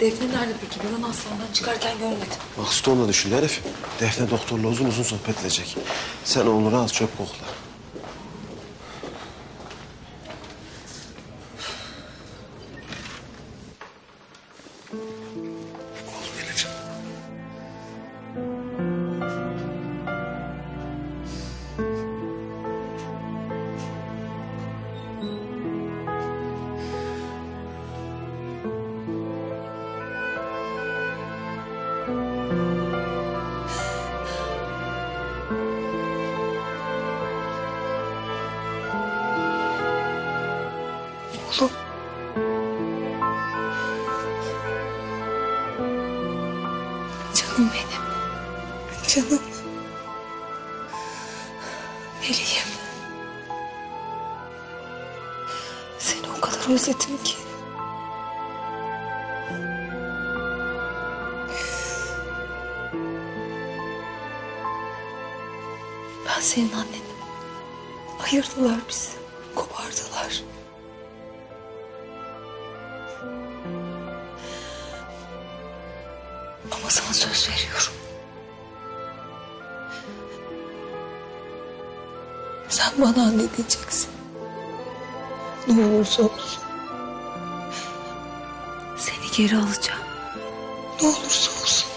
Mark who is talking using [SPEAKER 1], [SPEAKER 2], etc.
[SPEAKER 1] Defne nerede peki? Ben onu hastaneden çıkarken görmedim.
[SPEAKER 2] Maksut onunla düşündü herif. Defne doktorla uzun uzun sohbet edecek. Sen oğlunu al çöp kokla. Oğlum.
[SPEAKER 1] Canım benim. Canım. Meleğim. Seni o kadar özledim ki. Ben senin annenim. Ayırdılar bizi. Kopardılar. Ama sana söz veriyorum. Sen bana anne diyeceksin. Ne olursa olsun. Seni geri alacağım. Ne olursa olsun.